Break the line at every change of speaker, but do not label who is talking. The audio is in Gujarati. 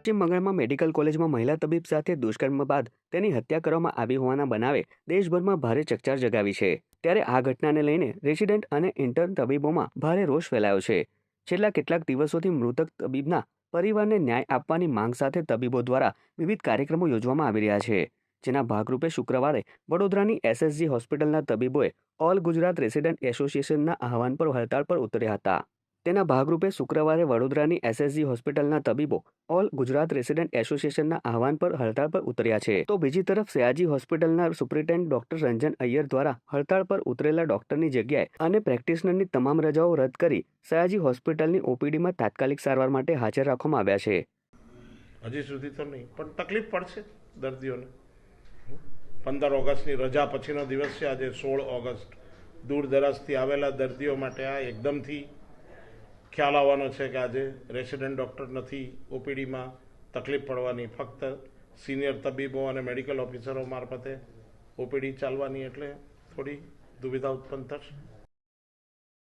પશ્ચિમ બંગાળમાં મેડિકલ કોલેજમાં મહિલા તબીબ સાથે દુષ્કર્મ બાદ તેની હત્યા કરવામાં આવી હોવાના બનાવે દેશભરમાં ભારે ચકચાર જગાવી છે. ત્યારે આ ઘટનાને લઈને રેસિડેન્ટ અને ઇન્ટર્ન તબીબોમાં ભારે રોષ ફેલાયો છે. છેલ્લા કેટલાક દિવસોથી મૃતક તબીબના પરિવારને ન્યાય આપવાની માંગ સાથે તબીબો દ્વારા વિવિધ કાર્યક્રમો યોજવામાં આવી રહ્યા છે. જેના ભાગરૂપે શુક્રવારે વડોદરાની એસએસજી હોસ્પિટલના તબીબોએ ઓલ ગુજરાત રેસિડેન્ટ એસોસિએશનના આહવાન પર હડતાળ પર ઉતર્યા હતા. તેના ભાગરૂપે શુક્રવારે વડોદરાની એસએસજી હોસ્પિટલના તબીબો ઓલ ગુજરાત રેસિડેન્ટ એસોસિએશનના આહવાન પર હડતાળ પર ઉતર્યા છે. તો બીજી તરફ સયાજી હોસ્પિટલના સુપ્રિન્ટેન્ડન્ટ ડોક્ટર રંજન અય્યર દ્વારા હડતાળ પર ઉતરેલા ડોક્ટરની જગ્યાએ અને પ્રેક્ટિશનરની તમામ રજાઓ રદ કરી સયાજી હોસ્પિટલની ઓપીડીમાં તાત્કાલિક સારવાર માટે હાજર રાખવામાં આવ્યા છે.
હજી સુધી તો નહીં, પણ તકલીફ પડશે દર્દીઓને. પંદર ઓગસ્ટની રજા પછીનો દિવસ છે, આજે સોળ ઓગસ્ટ. દૂર દરાજથી આવેલા દર્દીઓ માટે આ એકદમથી ખ્યાલ આવવાનો છે કે આજે રેસિડેન્ટ ડૉક્ટર નથી, ઓપીડીમાં તકલીફ પડવાની. ફક્ત સિનિયર તબીબો અને મેડિકલ ઓફિસરો મારફતે ઓપીડી ચાલવાની એટલે થોડી દુવિધા ઉત્પન્ન થશે.